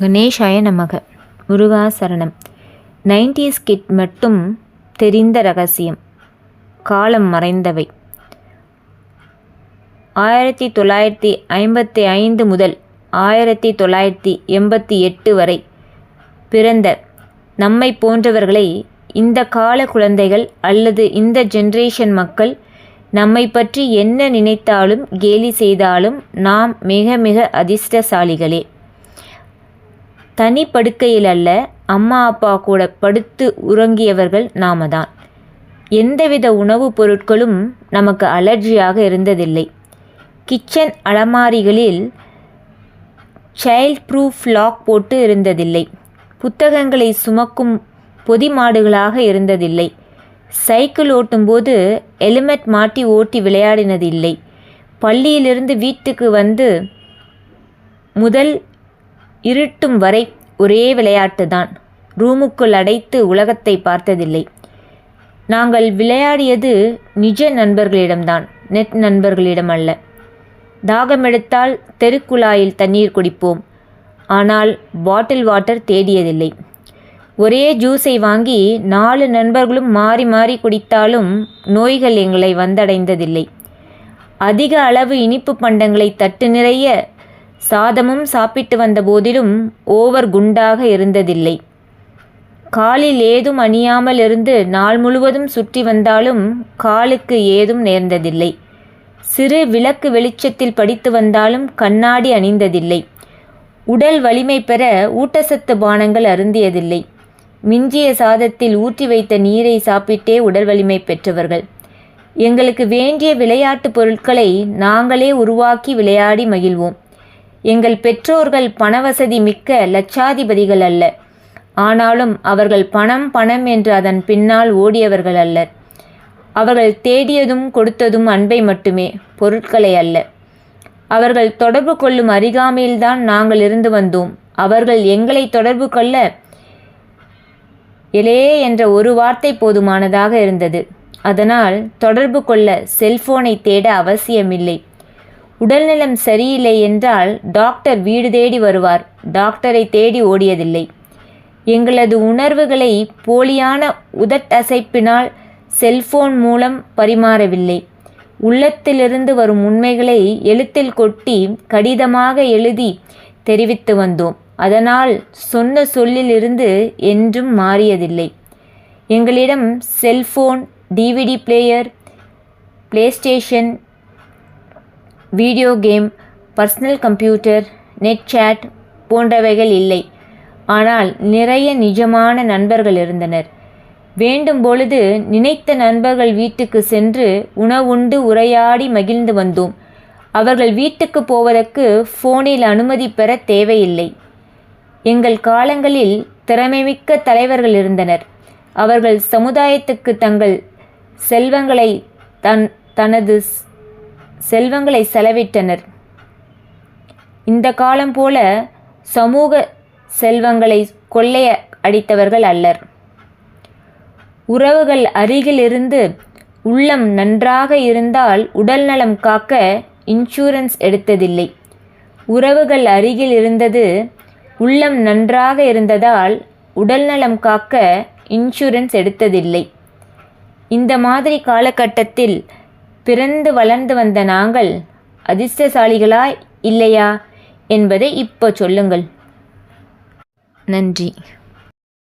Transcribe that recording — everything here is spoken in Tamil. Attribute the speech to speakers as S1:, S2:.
S1: கணேஷாய நமக. முருகா சரணம். நைன்டிஸ் கிட் மட்டும் தெரிந்த ரகசியம். காலம் மறைந்தவை. ஆயிரத்தி தொள்ளாயிரத்தி ஐம்பத்தி ஐந்து முதல் ஆயிரத்தி தொள்ளாயிரத்தி எண்பத்தி எட்டு வரை பிறந்த நம்மை போன்றவர்களை இந்த கால குழந்தைகள் அல்லது இந்த ஜென்ரேஷன் மக்கள் நம்மை பற்றி என்ன நினைத்தாலும் கேலி செய்தாலும் நாம் மிக மிக அதிர்ஷ்டசாலிகளே. தனி படுக்கையில் அல்ல அம்மா அப்பா கூட படுத்து உறங்கியவர்கள் நாம தான் எந்தவித உணவுப் பொருட்களும் நமக்கு அலர்ஜியாக இருந்ததில்லை. கிச்சன் அலமாரிகளில் சைல்ட் ப்ரூஃப் லாக் போட்டு இருந்ததில்லை. புத்தகங்களை சுமக்கும் பொதி மாடுகளாக இருந்ததில்லை. சைக்கிள் ஓட்டும்போது ஹெல்மெட் மாட்டி ஓட்டி விளையாடினதில்லை. பள்ளியிலிருந்து வீட்டுக்கு வந்து முதல் இருட்டும் வரை ஒரே விளையாட்டு தான் ரூமுக்குள் அடைத்து உலகத்தை பார்த்ததில்லை. நாங்கள் விளையாடியது நிஜ நண்பர்களிடம்தான் நெட் நண்பர்களிடம் அல்ல. தாகமெடுத்தால் தெருக்குழாயில் தண்ணீர் குடிப்போம். ஆனால் பாட்டில் வாட்டர் தேடியதில்லை. ஒரே ஜூஸை வாங்கி நாலு நண்பர்களும் மாறி மாறி குடித்தாலும் நோய்கள் எங்களை வந்தடைந்ததில்லை. அதிக அளவு இனிப்பு பண்டங்களை தட்டு நிறைய சாதமும் சாப்பிட்டு வந்த போதிலும் ஓவர் குண்டாக இருந்ததில்லை. காலில் ஏதும் அணியாமல் இருந்து நாள் முழுவதும் சுற்றி வந்தாலும் காலுக்கு ஏதும் நேர்ந்ததில்லை. சிறு விளக்கு வெளிச்சத்தில் படித்து வந்தாலும் கண்ணாடி அணிந்ததில்லை. உடல் வலிமை பெற ஊட்டச்சத்து பானங்கள் அருந்தியதில்லை. மிஞ்சிய சாதத்தில் ஊற்றி வைத்த நீரை சாப்பிட்டே உடல் வலிமை பெற்றவர்கள். எங்களுக்கு வேண்டிய விளையாட்டு பொருட்களை நாங்களே உருவாக்கி விளையாடி மகிழ்வோம். எங்கள் பெற்றோர்கள் பணவசதி மிக்க லட்சாதிபதிகள் அல்ல. ஆனாலும் அவர்கள் பணம் பணம் என்று அதன் பின்னால் ஓடியவர்கள் அல்லர் அவர்கள் தேடியதும் கொடுத்ததும் அன்பை மட்டுமே பொருட்களை அல்ல. அவர்கள் தொடர்பு கொள்ளும் அருகாமையில்தான் நாங்கள் இருந்து வந்தோம். அவர்கள் எங்களை தொடர்பு கொள்ள எலே என்ற ஒரு வார்த்தை போதுமானதாக இருந்தது. அதனால் தொடர்பு கொள்ள செல்போனை தேட அவசியமில்லை. உடல்நலம் சரியில்லை என்றால் டாக்டர் வீடு தேடி வருவார். டாக்டரை தேடி ஓடியதில்லை. எங்களது உணர்வுகளை போலியான உதட்டசைப்பினால் செல்போன் மூலம் பரிமாறவில்லை. உள்ளத்திலிருந்து வரும் உண்மைகளை எழுத்தில் கொட்டி கடிதமாக எழுதி தெரிவித்து வந்தோம். அதனால் சொன்ன சொல்லிலிருந்து என்றும் மாறியதில்லை. எங்களிடம் cellphone DVD player PlayStation video game personal computer net chat போன்றவைகள் இல்லை. ஆனால் நிறைய நிஜமான நண்பர்கள் இருந்தனர். வேண்டும் பொழுது நினைத்த நண்பர்கள் வீட்டுக்கு சென்று உணவுண்டு உரையாடி மகிழ்ந்து வந்தோம். அவர்கள் வீட்டுக்கு போவதற்கு ஃபோனில் அனுமதி பெற தேவையில்லை. எங்கள் காலங்களில் திறமைமிக்க தலைவர்கள் இருந்தனர். அவர்கள் சமுதாயத்துக்கு தங்கள் செல்வங்களை தன் தனது செல்வங்களை செலவிட்டனர். இந்த காலம் போல சமூக செல்வங்களை கொள்ளைய அடித்தவர்கள் அல்லர். உறவுகள் அருகில் இருந்து உள்ளம் நன்றாக இருந்தால் உடல் நலம் காக்க இன்சூரன்ஸ் எடுத்ததில்லை. உறவுகள் அருகில் இருந்தது உள்ளம் நன்றாக இருந்ததால் உடல் நலம் காக்க இன்சூரன்ஸ் எடுத்ததில்லை. இந்த மாதிரி காலகட்டத்தில் பிறந்து வளர்ந்து வந்த நாங்கள் அதிர்ஷ்டசாலிகளா இல்லையா என்பதை இப்போ சொல்லுங்கள். நன்றி.